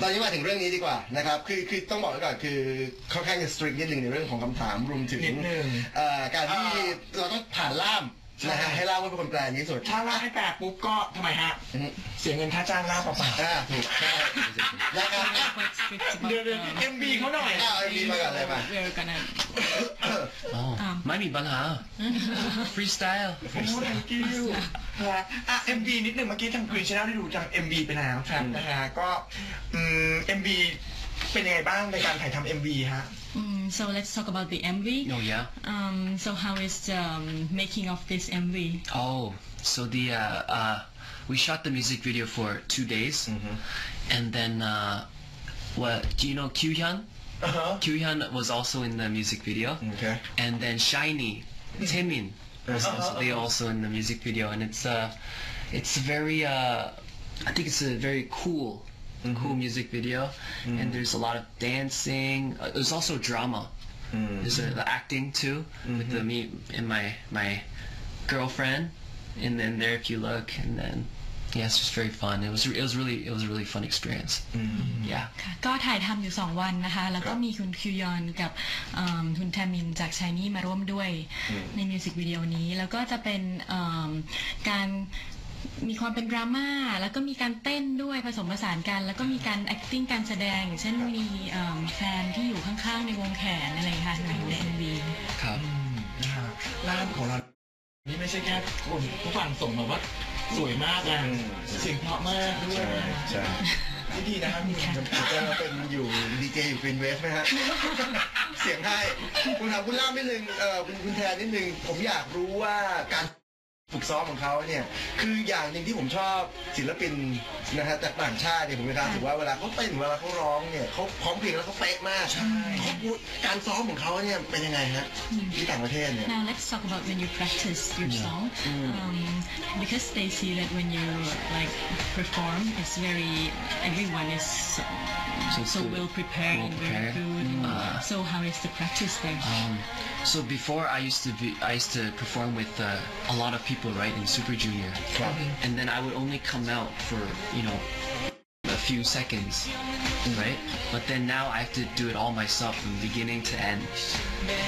ตอนนี้มาถึงเรื่องนี้ดีกว่านะครับคือคือต้องบอกไว้ก่อนคือค่อนข้างจะสตริกนิดนึงในเรื่องของคำถามรวมถึงนิดนึง เอ่อการที่อ่าเราต้องผ่านล่าม นะฮะให้ล่ามว่าเป็นคนแปลดีที่สุด ถ้าล่าให้แปลปุ๊บก็ทำไมฮะ อืมเสียเงินค่าจ้างล่าเปล่าอ่าถูกใช่นะครับ quite strict ๆเดี๋ยว about เดี๋ยว um, MV เขาหน่อยอ้าวไอ้มีมาก่อนเลยมา we're gonna อ๋ออ่าไม่มีปัญหา freestyle โอ้ thank you นะฮะอะ MV นิดหนึ่งเมื่อกี้ทาง Green Channel ได้ดูทาง MV ไปแล้วครับนะฮะก็อืม MV เป็นยังไงบ้างในการถ่ายทำ MV ฮะ mm, so let's talk about the MV oh yeah um so how is the um, making of this MV oh so the uh, uh we shot the music video for two days and then uh what do you know Kyuhyun Uh-huh. Kyuhyun was also in the music video Okay. and then Shiny Taemin was also, they also in the music video and it's uh it's very uh I think it's a very cool cool music video and there's a lot of dancing uh, there's also drama there's a, the acting too with the me and my my girlfriend and then there if you look and then yeah it's just very fun it was it was really it was a really fun experience yeah ค่ะก็ถ่ายทำอยู่ 2 วันนะคะ แล้วก็มีคุณคิวยอนกับเอิ่มคุณแทมินจากชายนี่มาร่วมด้วยในมิวสิกวิดีโอนี้ แล้วก็จะเป็นเอิ่มการ มีความเป็นดราม่าแล้วก็มีการเต้นด้วยผสมผสานกัน แล้วก็มีการ acting การแสดง อย่างเช่นมีเอิ่มแฟนที่อยู่ข้างๆ ในวงแขนอะไรอย่างเงี้ยค่ะใน MV ครับอืมนะฮะล่ามของเรา นี่ไม่ใช่แค่คนผู้ฟังส่งมาว่าสวยมากนะอืมเสียงเพราะมากด้วยใช่ใช่นี่ดีนะครับคุณค่ะจะเป็นอยู่ดีเจอยู่กรีนเวฟไหมฮะ เสียงให้คุณถามคุณล่ามนิดนึงเอ่อคุณคุณแทนนิดนึง ผมอยากรู้ว่าการ ฝึกซ้อมของเขาเนี่ยคืออย่างหนึ่งที่ผมชอบศิลปินนะฮะจากต่างชาติเนี่ยผมมีความรู้สึกว่าเวลาเขาเต้นเวลาเขาร้องเนี่ยเขาพร้อมเพรียงแล้วเขาเป๊ะมากใช่เขาพูดการซ้อมของเขาเนี่ยเป็นยังไงฮะที่ต่างประเทศเนี่ย Now let's talk about when you practice your song, um, because they see that when you like perform, it's very everyone is so, So so good. well prepared Well and very prepared. good. Uh, so how is the practice there? Um, so before I used to be, I used to perform with uh, a lot of people, right, in Super Junior, and then I would only come out for you know a few seconds, right? But then now I have to do it all myself from beginning to end.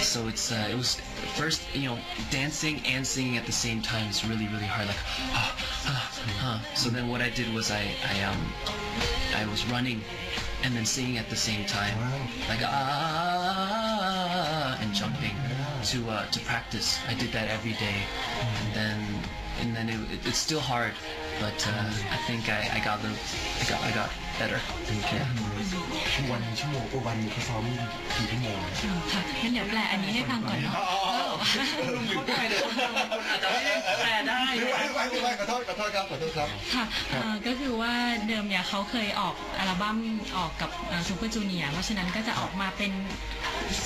So it's uh, it was first you know dancing and singing at the same time is really really hard. Like, ah, ah, ah. so then what I did was I I um I was running and then singing at the same time, like ah, and jumping to uh, to practice. I did that every day, and then and then it, it, it's still hard, but uh, I think I, I got the I got I got better. Yeah. วันชั่วโมงวันนี้เขาซ้อมกี่ชั่วโมงอืมค่ะงั้นเดี๋ยวแปลอันนี้ให้ฟังก่อนเนาะเข้าใจเลยคนอาจจะไม่ได้แปลได้ไม่ไหวไม่ไหวไม่ไหวขอโทษขอโทษครับขอโทษครับค่ะเอ่อก็คือว่าเดิมเนี่ยเขาเคยออกอัลบั้มออกกับซูเปอร์จูเนียร์เพราะฉะนั้นก็จะออกมาเป็น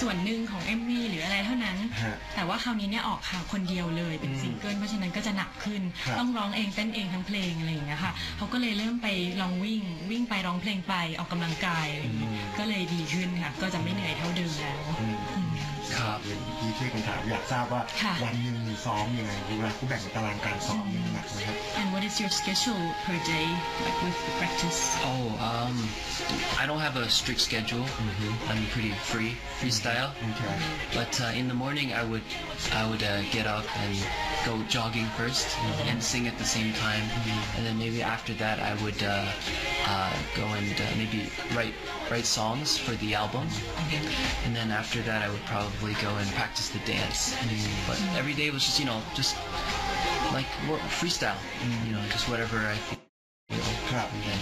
ส่วนหนึ่งของ MV หรืออะไรเท่านั้น ฮะแต่ว่าคราวนี้เนี่ยออกข่าวคนเดียวเลยเป็นซิงเกิลเพราะฉะนั้นก็จะหนักขึ้น ครับ ต้องร้องเองเต้นเองทั้งเพลงอะไรอย่างเงี้ยค่ะเขาก็เลยเริ่มไปลองวิ่งวิ่งไปร้องเพลงไปออกกำลังกายอะไรอย่างเงี้ยก็เลยดีขึ้นค่ะ ก็จะไม่เหนื่อยเท่าเดิมแล้วอืม ครับ เรียนพี่ช่วยกันถามอยากทราบว่า ค่ะ วันหนึ่งมีซ้อมยังไงเวลาเขาแบ่งตารางการซ้อมนี่หนักไหมครับ And what is your schedule per day like with the practice Oh, um, I don't have a strict schedule. I'm pretty free, freestyle. Okay. But uh, in the morning, I would I would uh, get up and go jogging 1st and sing at the same time, and then maybe after that, I would uh, uh, go and uh, maybe write write songs for the album, and then after that, I would probably go and practice the dance. But every day was just you know just like wor- freestyle, you know, just whatever I feel. You know, ครับ and then,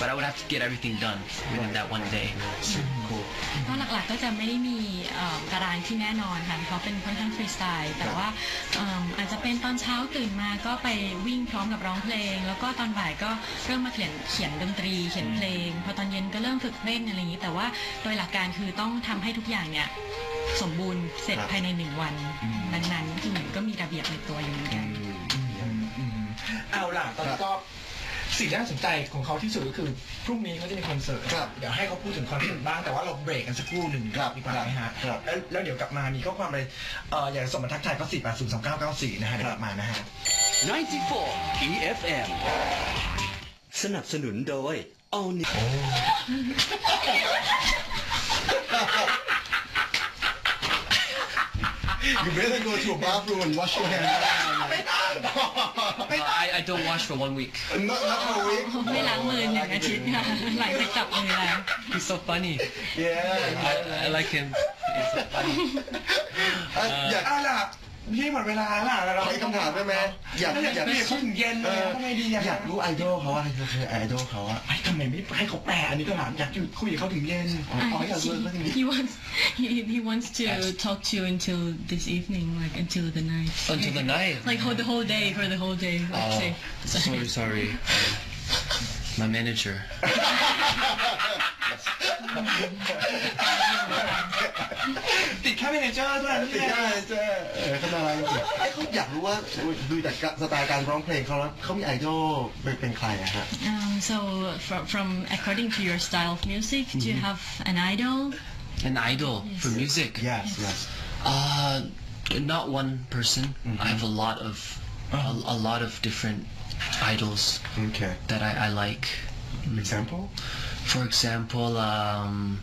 but I would have to get everything done within that one day. cool ก็หลักๆก็จะไม่ได้มีเอ่อตารางที่แน่นอนค่ะเขาเป็นค่อนข้างฟรีสไตล์แต่ว่าเอิ่มอาจจะเป็นตอนเช้าตื่นมาก็ไปวิ่งพร้อมกับร้องเพลง แล้วก็ตอนบ่ายก็เริ่มมาเขียนเขียนดนตรีเขียนเพลง พอตอนเย็นก็เริ่มฝึกเต้นอะไรอย่างนี้ แต่ว่าโดยหลักการคือต้องทำให้ทุกอย่างเนี่ย สมบูรณ์เสร็จครับภายในหนึ่งวันนั้นๆอืมก็มีระเบียบในตัวอยู่เหมือนกันอืมเอาล่ะตอนนี้ก็สิ่งที่น่าสนใจของเขาที่สุดก็คือพรุ่งนี้เขาจะมีคอนเสิร์ตครับเดี๋ยวให้เขาพูดถึงคอนเสิร์ตบ้างแต่ว่าเราเบรกกันสักครู่หนึ่งครับดีกว่านะฮะครับแล้วแล้วเดี๋ยวกลับมามีข้อความอะไรเอ่ออยากจะส่งมาทักทายก็สี่แปดศูนย์สองเก้าเก้าสี่นะฮะเดี๋ยวกลับมานะฮะ94 EFM สนับสนุนโดย All new. you better go to a bathroom and wash your hands Uh, I, I don't wash for one week. not not for a week ไม่ล้างมือหนึ่งอาทิตย์ค่ะหลังจากจับมือแล้ว He's so funny. yeah I, I like him. He's so funny. อ่ะ อยากเอาล่ะพี่หมดเวลาแล้วล่ะเราขออีกคำถามได้ไหมอยากอยากอยากพี่เขาถึงเย็นเลยทำไงดีอะอยากรู้ไอดอลเขาอะคือไอดอลเขาอะไอ้ทำไมไม่ให้เขาแปลอันนี้ก็ถามอยากอยู่คุยกับเขาถึงเย็นอ๋ออยากรู้เรื่องนี้ he wants he, he wants to talk to you until this evening like until the night Until the night. like hold the whole day for the whole day let's Oh, say sorry, sorry. My manager. ติดแค่เมเนเจอร์เท่านั้น ติด แหละ ได้เจ้เออเขาน่ารักจริงๆเอ้ยเขาอยากรู้ว่าดูจากสไตล์การร้องเพลงเขาแล้วเขามีไอดอลเป็นเป็นใครอะฮะ um, so from, from according to your style of music do you have an idol An idol for music. yes yes Uh, not one person. I have a lot of a, a lot of different idols okay that I, I like. example For example, um,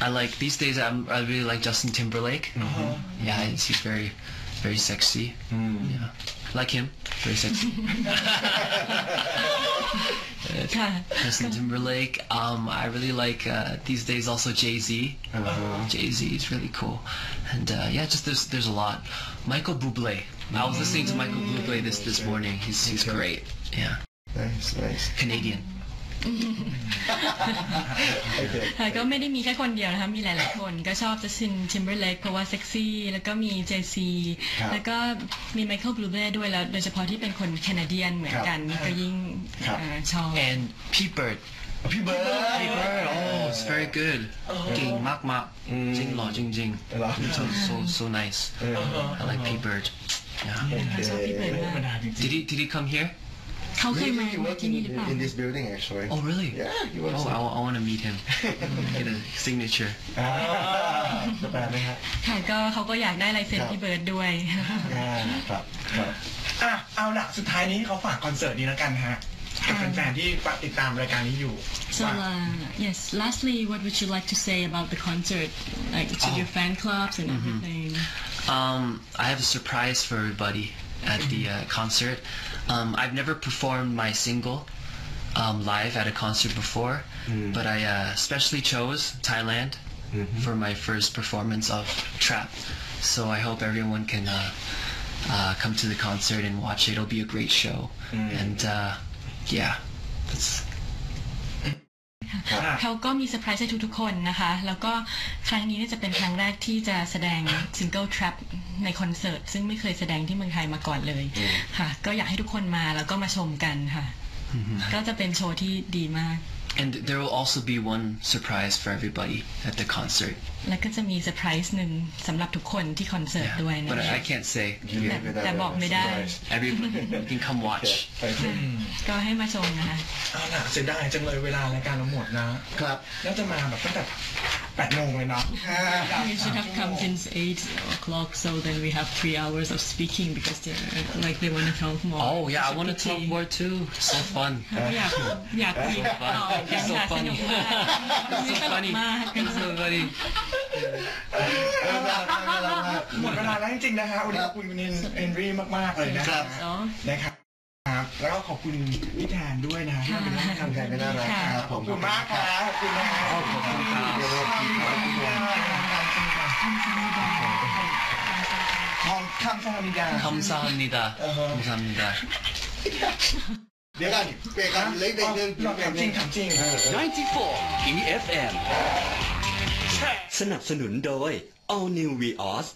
I like these days. I'm, I really like Justin Timberlake. Yeah, he's, very, very sexy. Yeah, like him, very sexy. Justin Timberlake. Um, I really like uh, these days also Jay Z. Uh-huh. Jay Z is really cool, and uh, yeah, just there's there's a lot. Michael Bublé. I was listening to Michael Bublé this this morning. He's he's great. Yeah, nice nice Canadian. โอเคค่ะก็ไม่ได้มีแค่คนเดียวนะคะ มีหลาย ๆ คนก็ชอบ Justin Timberlake เพราะว่าเซ็กซี่ แล้วก็มี JC ครับแล้วก็มี Michael Bublé ด้วยแล้ว โดยเฉพาะที่เป็นคนแคนาเดียนเหมือนกันก็ยิ่งครับเอ่อชอบ And Pete Bird. พี่เบิร์ด Pete Bird. Oh, it's very good. King Mak Mak. Jing Lo Jing Jing. Lo. So so so nice. I like Pete Bird. Yeah. ชอบพี่เบิร์ดมากธรรมดาจริง Did he did he come here? เขาเคย Maybe มา he มา work ที่ in, นี่หรือเปล่า in this building actually Oh really? yeah he works Oh, I, I want to meet him. Get a signature. อ่าจะแปลไหมฮะ ค่ะก็เขาก็อยากได้ลายเซ็น ครับ พี่เบิร์ดด้วย อ่าครับครับ ๆอ่ะเอาล่ะสุดท้ายนี้เขาฝากคอนเสิร์ตนี้แล้วกันฮะกับแฟนๆที่ติดตามรายการนี้อยู่ so ว่า uh, yes lastly what would you like to say about the concert like to your fan clubs and everything Um, I have a surprise for everybody at the uh, concert. Um, I've never performed my single um, live at a concert before, but I uh, specially chose Thailand for my first performance of Trap. So I hope everyone can uh, uh, come to the concert and watch it. It'll be a great show. And uh, yeah, that's เขาก็มีเซอร์ไพรส์ให้ทุกๆคนนะคะ แล้วก็ครั้งนี้เนี่ยจะเป็นครั้งแรกที่จะแสดงซิงเกิล Trap ในคอนเสิร์ตซึ่งไม่เคยแสดงที่เมืองไทยมาก่อนเลยค่ะ ก็อยากให้ทุกคนมาแล้วก็มาชมกันค่ะ ก็จะเป็นโชว์ที่ดีมาก and there will also be one surprise for everybody at the concert. แล้วก็จะมีเซอร์ไพรส์หนึ่งสำหรับทุกคนที่คอนเสิร์ต Yeah, ด้วยนะ but คะ I, I can't say. แต่แต่บอกไม่ได้ Everybody you can come watch. โอเคก็ให้มาชมนะคะเอาล่ะเสียดายจังเลยเวลารายการเราหมดนะครับ น่าจะมาแบบตั้งแต่ แปดโมงเลยเนาะ We should have come since 8 o'clock so then we have three hours of speaking because they're like they want to talk more Oh yeah, I want to GPT. talk more too. So fun. อยากอยากคุยต่อกันค่ะสนุกมาก so ตลก funny. มาก It's so funny. น่ารักมากน่ารักมาก หมดเวลาแล้วจริงๆนะฮะวันนี้ขอบคุณคุณเอนรีมากๆเลยนะ ค ค รั รับ บนะครับครับ บ แล้วก็ขอบคุณพี่แทนด้วยนะที่มาเป็นร่างทำใจไม่น่ารักครับขอบคุณมากครับขอบคุณนะคุณรับขอบคุณครับขอบคุณครับคำซามิดาคำซามิดาคำซามิดาเดี๋ยวกันเปรกันเล็กเด็กเดินถามจริงถามจริง94 EFM สนับสนุนโดย All New Vios